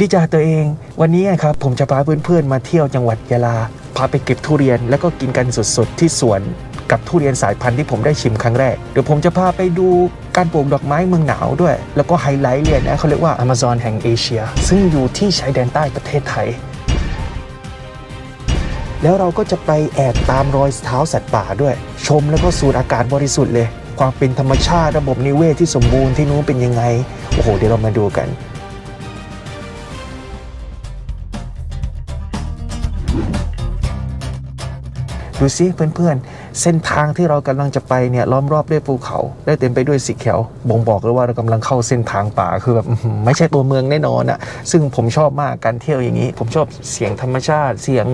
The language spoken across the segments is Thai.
ดีจ้าตัวเอง วันนี้ครับผมจะพาเพื่อนๆมาเที่ยวจังหวัดยะลา พาไปเก็บทุเรียนแล้วก็กินกันสดๆที่สวนกับทุเรียนสายพันธุ์ที่ผมได้ชิมครั้งแรก เดี๋ยวผมจะพาไปดูการปลูกดอกไม้เมืองหนาวด้วย แล้วก็ไฮไลท์เลยนะเขาเรียกว่า Amazon แห่งเอเชีย ซึ่งอยู่ที่ชายแดนใต้ประเทศไทย แล้วเราก็จะไปแอบตามรอยเท้าสัตว์ป่าด้วย ชมแล้วก็สูดอากาศบริสุทธิ์เลย ความเป็นธรรมชาติระบบนิเวศที่สมบูรณ์ที่นู้นเป็นยังไง โอ้โห เดี๋ยวเรามาดูกัน ดูสิเพื่อนๆ เส้นทางที่เรากำลังจะไปเนี่ยล้อมรอบด้วยภูเขา ได้เต็มไปด้วยสีเขียวบ่งบอกเลยว่าเรากำลังเข้าเส้นทางป่าคือแบบไม่ใช่ตัวเมืองแน่นอนอะซึ่งผมชอบมากการเที่ยวอย่างนี้ ผมชอบเสียงธรรมชาติ เสียง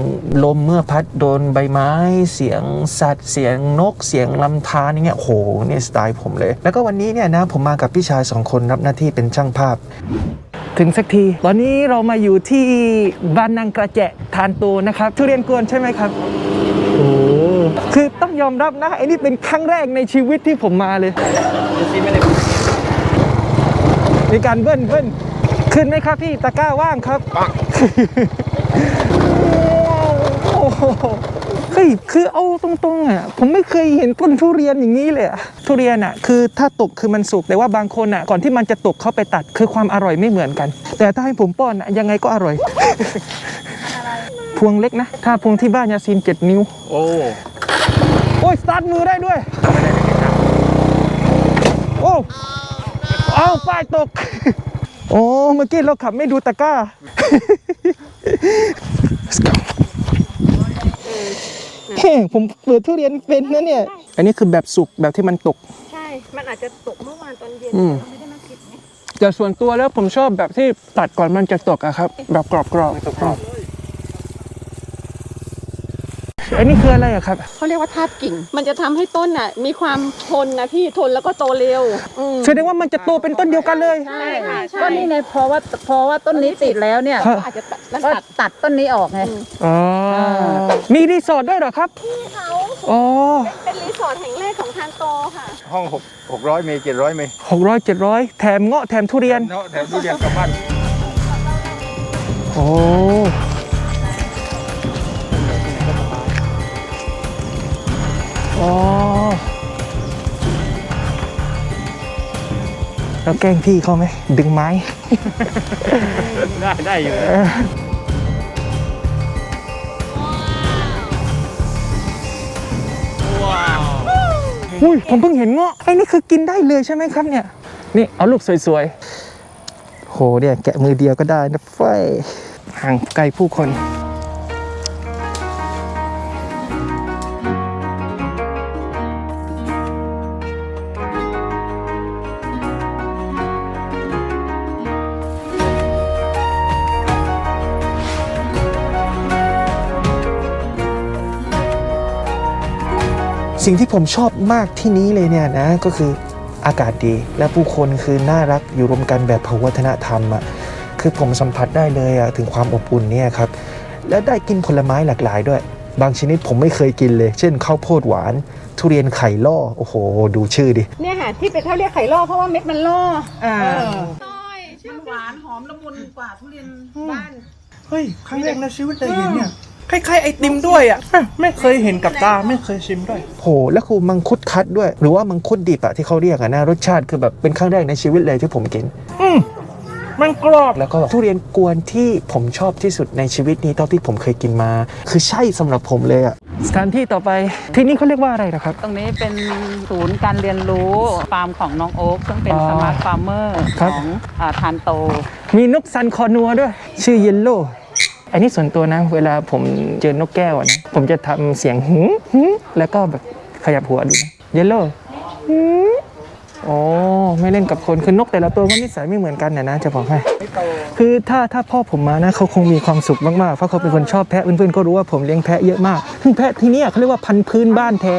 ลมเมื่อพัดโดนใบไม้ เสียงสัตว์ เสียงนก เสียงลำธารอย่างเงี้ยโหเนี่ยสไตล์ผมเลย แล้วก็วันนี้เนี่ยนะผมมากับพี่ชายสองคนรับหน้าที่เป็นช่างภาพถึงสักที ตอนนี้เรามาอยู่ที่บ้านนางกระแจะทานตูนะครับ ทุเรียนกวนใช่ไหมครับ คือต้องยอมรับนะไอ้นี่เป็นครั้งแรกในชีวิตที่ผมมาเลย มีการเบิ้ลเบิ้ลขึ้นไหมครับพี่ตะกร้าว่างครับโอ้โหเฮ้ยคือเอาตรงๆอะผมไม่เคยเห็นต้นทุเรียนอย่างนี้เลยอะทุเรียนอะคือถ้าตกคือมันสุกแต่ว่าบางคนอะก่อนที่มันจะตกเข้าไปตัดคือความอร่อยไม่เหมือนกัน แต่ถ้าให้ผมป้อนอะยังไงก็อร่อย พวงเล็กนะ ถ้าพวงที่บ้านยาซีนเจ็ดนิ้ว โอ้ โอ้ย สตาร์ทมือได้ด้วย โอ้เอาป้ายตก โอ้ เมื่อกี้เราขับไม่ดูตะกร้า Let's go เฮ้ผมเปิดทุเรียนเป็นนะเนี่ย อันนี้คือแบบสุกแบบที่มันตก ใช่ มันอาจจะตกเมื่อวานตอนเย็นอืมเราไม่ได้มาเก็บไงแต่ส่วนตัวแล้วผมชอบแบบที่ตัดก่อนมันจะตกอะครับ แบบกรอบๆกร อบอันนี้คืออะไรอะครับ เขาเรียกว่าทาบกิ่ง มันจะทำให้ต้นน่ะ มีความทนนะพี่ทนแล้วก็โตเร็วอืมแสดงว่ามันจะโตเป็นต้นเดียวกันเลย ใช่ค่ะใช่ก็นี่ไงเพราะว่าเพราะว่าต้นนี้ติดแล้วเนี่ยครับอาจจะตัดแล้วก็ตัด ตัดต้นนี้ออกไง อ๋อ มีรีสอร์ทด้วยเหรอครับที่เขาอ๋อเป็นรีสอร์ทแห่งแรกของทานโตค่ะ ห้องหกหกร้อยเมตรเจ็ดร้อยเมตรหกร้อยเจ็ดร้อยแถมเงาะแถมทุเรียน เนาะแถมทุเรียนกลับบ้าน โอ้อ๋อ แล้วแกล้งพี่เขาไหมดึงไม้ ได้ได้อยู่อุ้ยผมเพิ่งเห็นเงาะไอ้นี่คือกินได้เลยใช่ไหมครับเนี่ย นี่เอาลูกสวยๆ โหเนี่ยแกะมือเดียวก็ได้นะเฟ้ยห่างไกลผู้คน สิ่งที่ผมชอบมากที่นี้เลยเนี่ยนะก็คืออากาศดีและผู้คนคือน่ารักอยู่รวมกันแบบพหุวัฒนธรรมอะคือผมสัมผัสได้เลยอะถึงความอบอุ่นเนี่ยครับและได้กินผลไม้หลากหลายด้วย บางชนิดผมไม่เคยกินเลย เช่นข้าวโพดหวาน ทุเรียนไข่ล่อโอ้โห ดูชื่อดิเนี่ยค่ะที่เป็นเขาเรียกไข่ล่อเพราะว่าเม็ดมันล่ออ่ามันหวานหอมละมุนกว่าทุเรียนบ้านเฮ้ยครั้งแรกในชีวิตเลยเห็นเนี่ย คล้ายๆไอติมด้วยอะไม่เคยเห็นกับตาไม่เคยชิมด้วยโหแล้วคือมังคุดคัดด้วย หรือว่ามังคุดดิบอะที่เขาเรียกอะนะรสชาติคือแบบเป็นครั้งแรกในชีวิตเลยที่ผมกิน อืมมันกรอบแล้วก็ทุเรียนกวนที่ผมชอบที่สุดในชีวิตนี้เท่าที่ผมเคยกินมา คือใช่สำหรับผมเลยอะสถานที่ต่อไปที่นี่เขาเรียกว่าอะไรนะครับ ตรงนี้เป็นศูนย์การเรียนรู้ฟาร์มของน้องโอ๊คซึ่งเป็นอ๋อสมาร์ทฟาร์มเมอร์ครัขบองอาทานโต มีนกซันคอนัวด้วย ชื่อเยลโล่ อันนี้ส่วนตัวนะ เวลาผมเจอนกแก้วนะผมจะทำเสียงหืหืแล้วก็แบบขยับหัวดูนะเยลโล่หืมโอ้ไม่เล่นกับคนคือนกแต่ละตัวก็นิสัยไม่เหมือนกันนะนะจะบอกให้คือถ้าถ้าพ่อผมมานะเขาคงมีความสุขมากๆเพราะเขาเป็นคนชอบแพะเพื่อนๆก็รู้ว่าผมเลี้ยงแพะเยอะมากซึ่งแพะที่นี่เขาเรียกว่าพันธุ์พื้นบ้านแท้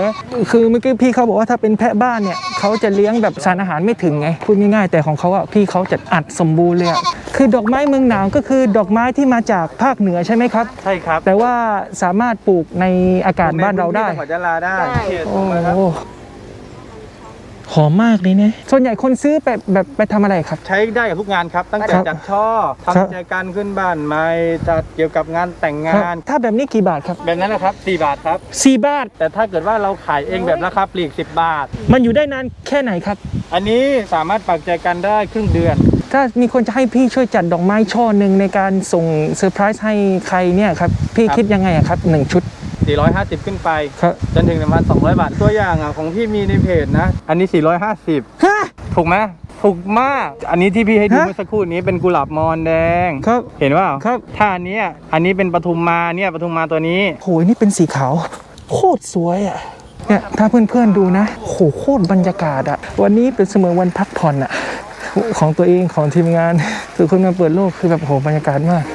คือเมื่อกี้พี่เขาบอกว่าถ้าเป็นแพะบ้านเนี่ย เขาจะเลี้ยงแบบสารอาหารไม่ถึงไงพูดง่ายๆแต่ของเขาอะพี่เขาจะอัดสมบูรณ์เลยอะคือดอกไม้เมืองหนาวก็คือดอกไม้ที่มาจากภาคเหนือใช่ไหมครับ ใช่ครับแต่ว่าสามารถปลูกในอากาศบ้านเราได้ จังหวัดยะลาได้ได้ที่โอ้ตรงนะครับโหหอมมากเลยเนี่ยส่วนใหญ่คนซื้อแบบแบบไปทำอะไรครับ ใช้ได้กับทุกงานครับ ตั้งแต่ครับจัดช่อครับ ทำใจการขึ้นบ้านใหม่จัดเกี่ยวกับงานแต่งงาน ถ้าแบบนี้กี่บาทครับแบบนั้นนะครับ 4 บาทครับ สี่บาท แต่ถ้าเกิดว่าเราขายเองแบบราคาปลีก 10 บาท มันอยู่ได้นานแค่ไหนครับ อันนี้สามารถปักใจกันได้ครึ่งเดือน ถ้ามีคนจะให้พี่ช่วยจัดดอกไม้ช่อหนึ่งในการส่งเซอร์ไพรส์ให้ใครเนี่ยครับ พี่ครับ คิดยังไงอะครับหนึ่งชุด 450 ขึ้นไป ครับจนถึง1,200 บาท ตัวอย่างอะของพี่มีในเพจนะ อันนี้ 450 ฮะ ถูกไหมถูกมาก อันนี้ที่พี่ให้ดูฮะเมื่อสักครู่นี้เป็นกุหลาบมอนแดงครับเห็นว่าครับ ถ้าอันเนี้ยอันนี้เป็นปทุมมาเนี่ยปทุมมาตัวนี้ โหยนี่เป็นสีขาว โคตรสวยอะเนี่ย ถ้าเพื่อนๆดูนะ โหโคตรบรรยากาศอะวันนี้เป็นเสมือนวันพักผ่อนอะของตัวเองของทีมงานทุกคนมาเปิดโลกคือแบบโหบรรยากาศมาก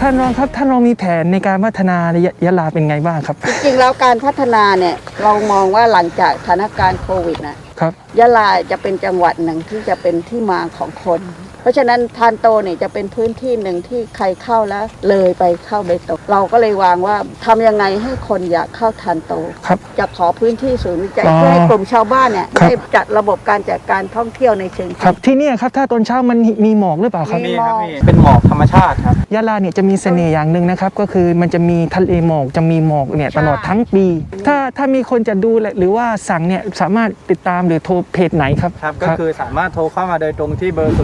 ท่านรองครับท่านรองมีแผนในการพัฒนายะยะลาเป็นไงบ้างครับ จริงๆแล้วการพัฒนาเนี่ยเรามองว่าหลังจากสถานการณ์โควิดนะครับ ยะลาจะเป็นจังหวัดหนึ่งที่จะเป็นที่มาของคนเพ ราะฉะนั้นทานโตเนี่ยจะเป็นพื้นที่หนึ่งที่ใครเข้าแล้วเลยไปเข้าเบตงเราก็เลยวางว่าทำยังไงให้คนอยากเข้าทานโตครับจะขอพื้นที่ศูนย์วิจัยอ๋อเพื่อให้กลุ่มชาวบ้านเนี่ยครับได้จัดระบบการจัดการท่องเที่ยวในเชิงครับที่เนี่ยครับถ้าตอนเช้ามันมีหมอกหรือเปล่าครับมีนี่ครับหมอกนี่เป็นหมอกธรรมชาติครับยะลาเนี่ยจะมีเสน่ห์อย่างหนึ่งนะครับก็คือมันจะมีทะเลหมอกจะมีหมอกเนี่ยตลอดทั้งปี ถ้าถ้ามีคนจะดูหรือว่าสั่งเนี่ยสามารถติดตามหรือโทรเพจไหนครับครับก็คือสามารถโทรเข้ามาโดยตรงที่เบอร์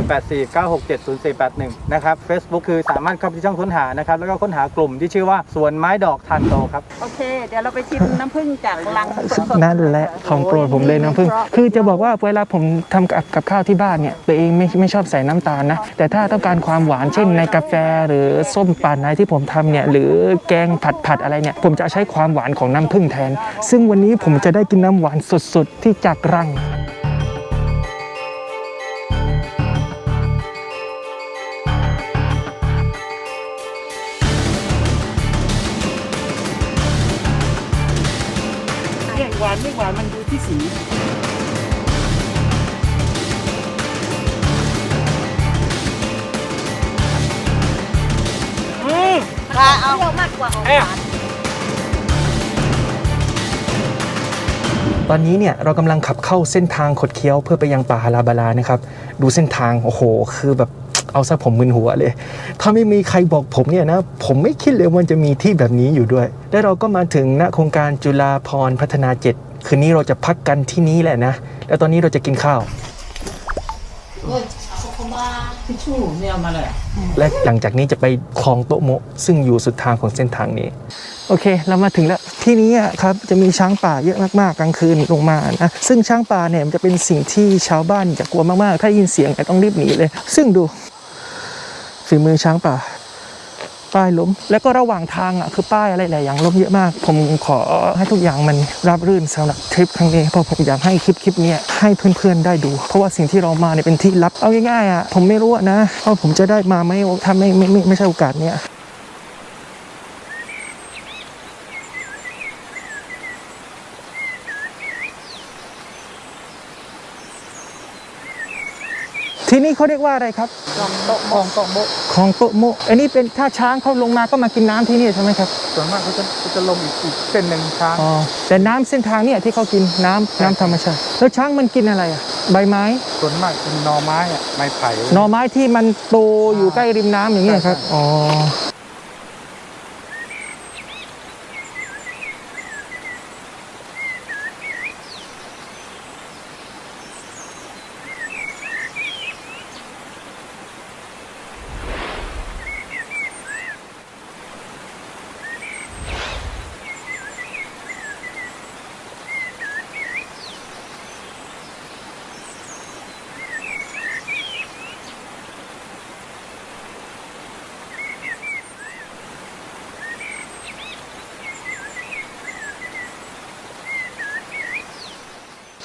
0849670481 นะครับ Facebook คือสามารถเข้าไปที่ช่องค้นหานะครับ แล้วก็ค้นหากลุ่มที่ชื่อว่าสวนไม้ดอกทานโตครับ โอเค เดี๋ยวเราไปชิมน้ำผึ้งจากลังสดๆนั่นแหละของโปรดผมเลยน้ำผึ้งคือจะบอกว่าเวลาผมทำกับกับข้าวที่บ้านเนี่ยตัวเองไม่ไม่ชอบใส่น้ำตาลนะ แต่ถ้าต้องการความหวานเช่นในกาแฟหรือส้มปั่นอะไรที่ผมทำเนี่ยหรือแกงผัดผัดอะไรเนี่ยผมจะใช้ความหวานของน้ำผึ้งแทน ซึ่งวันนี้ผมจะได้กินน้ำหวานสดๆที่จากรัง มันดูที่สีค่ะเอาตอนนี้เนี่ยเรากำลังขับเข้าเส้นทางขดเคี้ยวเพื่อไปยังป่าฮาราบาลานะครับ ดูเส้นทางโอ้โห คือแบบเอาซะผมมึนหัวเลย ถ้าไม่มีใครบอกผมเนี่ยนะ ผมไม่คิดเลยว่ามันจะมีที่แบบนี้อยู่ด้วย และเราก็มาถึงณโครงการจุฬาพรณ์พัฒนา7 คืนนี้เราจะพักกันที่นี้แหละนะ แล้วตอนนี้เราจะกินข้าวและหลังจากนี้จะไปคลองโตะโมะซึ่งอยู่สุดทางของเส้นทางนี้ โอเค เรามาถึงแล้วที่นี้อะครับจะมีช้างป่าเยอะมากๆกลางคืนลงมานะซึ่งช้างป่าเนี่ยมันจะเป็นสิ่งที่ชาวบ้านจะกลัวมากๆ ถ้าได้ยินเสียงเนี่ยต้องรีบหนีเลย ซึ่งดูฝีมือช้างป่า ป้ายล้ม แล้วก็ระหว่างทางอะคือป้ายอะไรหลายอย่างล้มเยอะมาก ผมขอให้ทุกอย่างมันราบรื่นสำหรับทริปครั้งนี้เพราะผมอยากให้คลิปคลิปเนี้ยให้เพื่อนๆได้ดู เพราะว่าสิ่งที่เรามาเนี่ยเป็นที่ลับเอาง่ายๆอะผมไม่รู้อะนะว่าผมจะได้มาไหมถ้าไม่ไม่ไม่ไม่ใช่โอกาสเนี้ย ที่นี่เขาเรียกว่าอะไรครับคลองโตะคลองโตะโมะคลองโตะโมะอันนี้เป็นถ้าช้างเขาลงมาก็มากินน้ำที่นี่ใช่ไหมครับส่วนมากเขาจะเขาจะลงอีกอีกเส้นหนึ่งช้างอ๋อแต่น้ำเส้นทางเนี่ยที่เขากินน้ำน้ำธรรมชาติแล้วช้างมันกินอะไรอะใบไม้ส่วนมากกินหนอไม้อะไม้ไผ่หน่อไม้ที่มันโตอยู่ใกล้ริมน้ำอย่างเงี้ยครับใช่ใช่อ๋อ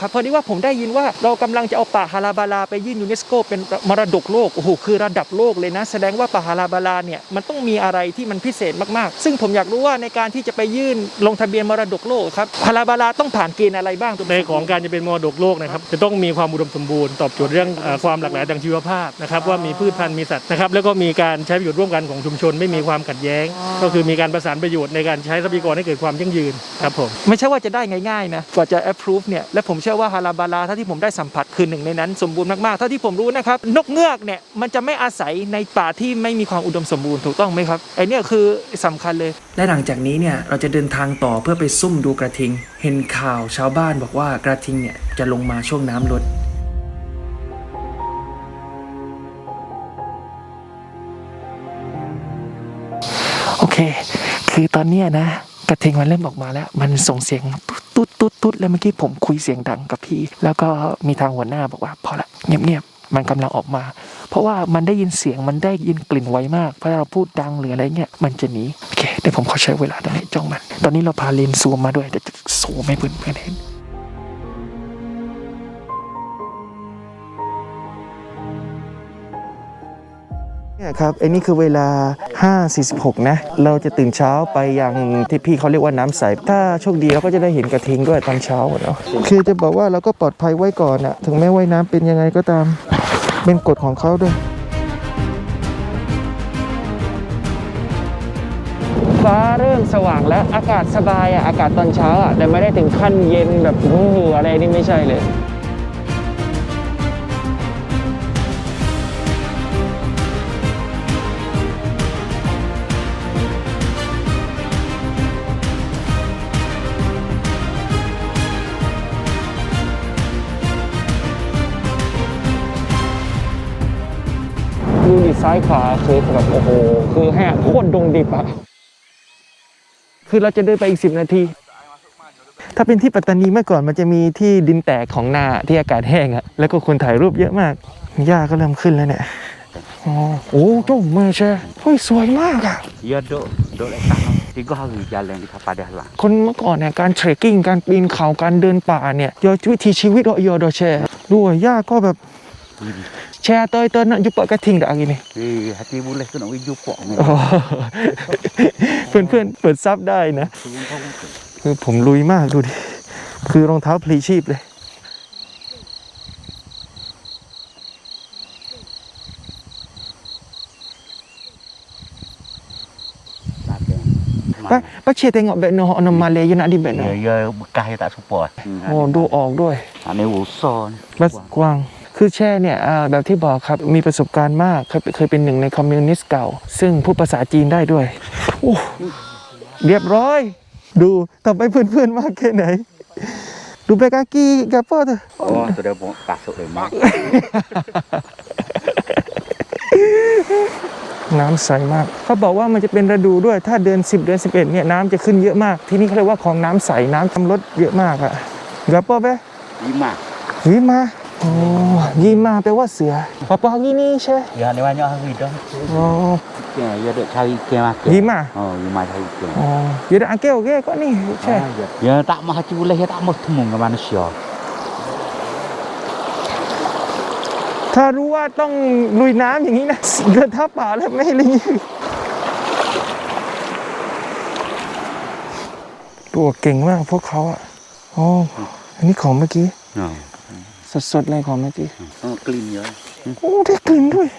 ครับพอดีว่าผมได้ยินว่าเรากำลังจะเอาป่าฮาราบาลาไปยื่นยูเนสโกเป็นมรดกโลกโอ้โหคือระดับโลกเลยนะ แสดงว่าป่าฮาราบาลาเนี่ยมันต้องมีอะไรที่มันพิเศษมากๆ ซึ่งผมอยากรู้ว่าในการที่จะไปยื่นลงทะเบียนมรดกโลกครับฮาราบาลาต้องผ่านเกณฑ์อะไรบ้างในของการจะเป็นมรดกโลกนะครับจะต้องมีความอุดมสมบูรณ์ตอบโจทย์เรื่องเอ่อความหลากหลายทางชีวภาพนะครับว่ามีพืชพันธุ์มีสัตว์นะครับแล้วก็มีการใช้ประโยชน์ร่วมกันของชุมชน ไม่มีความขัดแย้ง ก็คือมีการประสานประโยชน์ในการใช้ทรัพยากรให้เกิดความยั่งยืนครับผมไม่ใช่ว่าจะได้ง่ายๆนะกว่าจะ approve เนี่ยและผมเชื่อว่าฮาราบาลาถ้าที่ผมได้สัมผัสคือหนึ่งในนั้นสมบูรณ์มากๆเท่าที่ผมรู้นะครับนกเงือกเนี่ยมันจะไม่อาศัยในป่าที่ไม่มีความอุดมสมบูรณ์ถูกต้องไหมครับไอเนี่ยคือสำคัญเลย และหลังจากนี้เนี่ยเราจะเดินทางต่อเพื่อไปซุ่มดูกระทิง เห็นข่าวชาวบ้านบอกว่ากระทิงเนี่ยจะลงมาช่วงน้ำลดโอเค คือตอนเนี้ยนะกระทิงมันเริ่มออกมาแล้ว มันส่งเสียงตุ๊ดตุ๊ด ตุ๊ดแล้วเมื่อกี้ผมคุยเสียงดังกับพี่ แล้วก็มีทางหัวหน้าบอกว่าพอละเงียบๆมันกำลังออกมา เพราะว่ามันได้ยินเสียงมันได้ยินกลิ่นไวมากเพราะเราพูดดังหรืออะไรเงี้ยมันจะหนีโอเคเดี๋ยวผมขอใช้เวลาตรงนี้จ้องมัน ตอนนี้เราพาเลนซูมมาด้วยแต่จะซูมให้เพื่อนๆเห็น เนี่ยครับไอ้นี่คือเวลา 5.46 นะ เราจะตื่นเช้าไปยังที่พี่เขาเรียกว่าน้ำใส ถ้าโชคดีเราก็จะได้เห็นกระทิงด้วยตอนเช้าเนาะ คือจะบอกว่าเราก็ปลอดภัยไว้ก่อนอะถึงแม้ว่ายน้ำเป็นยังไงก็ตาม เป็นกฎของเขาด้วยฟ้าเริ่มสว่างแล้วอากาศสบายอะอากาศตอนเช้าอะแต่ไม่ได้ถึงขั้นเย็นแบบหูหืออะไรนี่ไม่ใช่เลย ซ้ายขวาคือแบบโอ้โห คือแห้งโคตรดงดิบอะคือเราจะเดินไปอีกสิบนาที ถ้าเป็นที่ปัตตานีเมื่อก่อนมันจะมีที่ดินแตกของนาที่อากาศแห้งอะแล้วก็คนถ่ายรูปเยอะมาก หญ้าก็เริ่มขึ้นแล้วเนี่ยอ๋อโอ้โจ้มาแช่เฮ้ยสวยมากอะ Ya duk duk lekat no. Tiga hari jalan di kapal dah lah. คนเมื่อก่อนเนี่ยการเทรคกิ้งการปีนเขาการเดินป่าเนี่ยยอวิถีชีวิตเรายอดอแชร์ด้วยหญ้าก็แบบ แชร์เตยเตยนั่นอยู่ปะกระทิงดอก ini Eh, hati boleh tu nak pergi jumpa ni. อ๋อเพื่อนเพื่อนๆเปิดซับได้นะ คือผมลุยมากดูดิ คือรองเท้าพลีชีพเลย Pak, Pak Cik tengok beg noh ono Malay you nak di beg noh. Ya, ya bekas dia tak support. Hmm, โอ้ดูออกด้วย Ini usah ni. บัสกวาง คือแช่เนี่ยอ่าแบบที่บอกครับมีประสบการณ์มากเคยเคยเป็นหนึ่งในคอมมิวนิสต์เก่า ซึ่งพูดภาษาจีนได้ด้วยโอ้เรียบร้อย ดูทำให้เพื่อนๆมากแค่ไหน ดูเบกากีกับพ่อเถอะ Oh, tu dah buat kasut memang. น้ำใสมาก เขาบอกว่ามันจะเป็นฤดูด้วย ถ้าเดือน 10 เดือน 11เนี่ยน้ำจะขึ้นเยอะมาก ที่นี่เขาเรียกว่าของน้ำใส น้ำทำรถเยอะมากอะกับพ่อไป Lima. ยีมา โอ้ยีมาแปลว่าเสือปอปอกีนี่ใช่ Ya, ni banyak hari dah. อ๋อ Ya, ya duk cari ikan makan. Lima? Oh, lima cari ikan. อ๋อเดี๋ยวอังเกลโอเคก็นี่ใช่ Ah, ya. Ya, tak mah hati boleh, ya tak mah temu dengan manusia. ถ้ารู้ว่าต้องลุยน้ำอย่างนี้นะเดินทับป่าแล้วไม่ให้ลิงตัวเก่งมากพวกเขาอะอ๋ออันนี้ของเมื่อกี้ Oh. สดๆเลยของเมื่อกี้ Oh, clean ya. โอ้ได้กลิ่นด้วย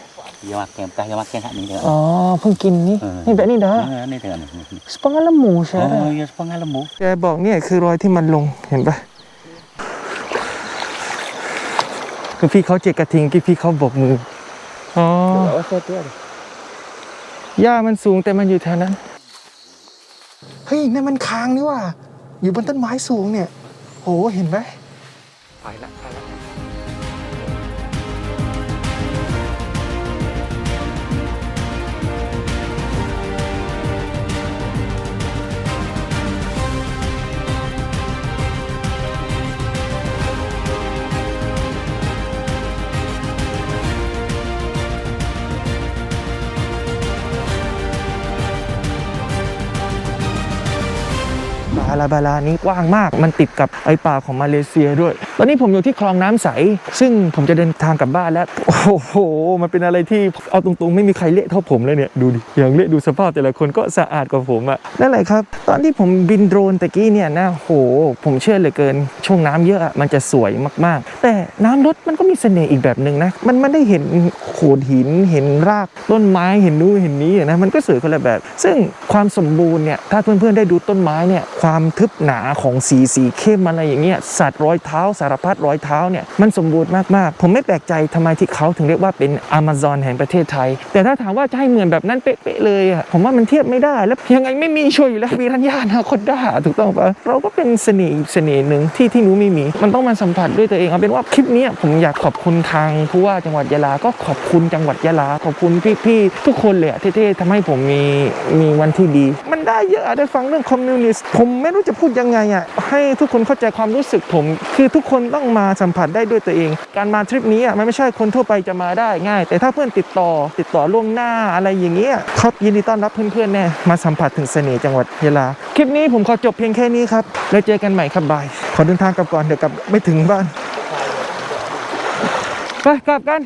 Ya makan, bekas ya makan hak ni dah. อ๋อเพิ่งกินนี่เออนี่แบบนี้เด้อ Ah, ni tengok ni. สปังละหมูใช่ไหม Oh, ya sepengah lembu. แกบอกเนี่ยคือรอยที่มันลงเห็นปะคือพี่เขาเจกกระทิงที่พี่เขาโบกมืออ๋อ Oh, satu ada. หญ้ามันสูงแต่มันอยู่แถวนั้นเฮ้ยนั่นมันคางนี่ว่าอยู่บนต้นไม้สูงเนี่ยโหเห็นไหม ไปละไปละาลาบาลานี้กว้างมาก มันติดกับไอป่าของมาเลเซียด้วย ตอนนี้ผมอยู่ที่คลองน้ำใส ซึ่งผมจะเดินทางกลับบ้านแล้ว โอ้โห มันเป็นอะไรที่เอาตรงๆ ไม่มีใครเละเท่าผมเลยเนี่ย ดูดิ อย่างเละดูสภาพแต่ละคนก็สะอาดกว่าผมอะนั่นแหละครับ ตอนที่ผมบินโดรนตะกี้เนี่ยนะโห ผมเชื่อเหลือเกิน ช่วงน้ำเยอะอะมันจะสวยมากๆ แต่น้ำลดมันก็มีเสน่ห์อีกแบบหนึ่งนะ มันไม่ได้เห็นโขดหิน เห็นรากต้นไม้เห็นนู่นเห็นนี้นะ มันก็สวยคนละแบบ ซึ่งความสมบูรณ์เนี่ย ถ้าเพื่อนๆได้ดูต้นไม้เนี่ย ความทึบหนาของสีสีเข้มอะไรอย่างเงี้ย สัตว์ร้อยเท้าสัตารพัดร้อยเท้าเนี่ยมันสมบูรณ์มากๆ ผมไม่แปลกใจทำไมที่เขาถึงเรียกว่าเป็นอ m ม z o n แห่งประเทศไทย แต่ถ้าถามว่าจะให้เหมือนแบบนั้นเป๊ะๆเลยอะผมว่ามันเทียบไม่ได้ แล้วยังไงไม่มีช่วยอยู่แล้วมีรัญญานาคนด้าถูกต้องปะเราก็เป็นเสน่ห์เสน่ห์หนึ่งที่ที่หนูไม่มี มันต้องมาสัมผัสด้วยตัวเองเอาเป็นว่าคลิปนี้ผมอยากขอบคุณทางผู้ว่าจังหวัดยะลา ก็ขอบคุณจังหวัดยะลา ขอบคุณพี่ๆทุกคนเลยอะที่ที่ทำให้ผมมีมีวันที่ดี มันได้เยอะได้ฟังเรื่องคอมมิวนิสต์ผมไม่รู้จะพูดยังไงอะให้ทุกคนเข้าใจความรู้สึกผมคือทุกคนต้องมาสัมผัสได้ด้วยตัวเอง การมาทริปนี้อะมันไม่ใช่คนทั่วไปจะมาได้ง่าย แต่ถ้าเพื่อนติดต่อติดต่อล่วงหน้าอะไรอย่างเงี้ยเขายินดีต้อนรับเพื่อนๆแน่มาสัมผัสถึงเสน่ห์จังหวัดยะลา คลิปนี้ผมขอจบเพียงแค่นี้ครับ แล้วเจอกันใหม่ครับบาย ขอเดินทางกลับก่อนเดี๋ยวกลับไม่ถึงบ้านไปกลับกัน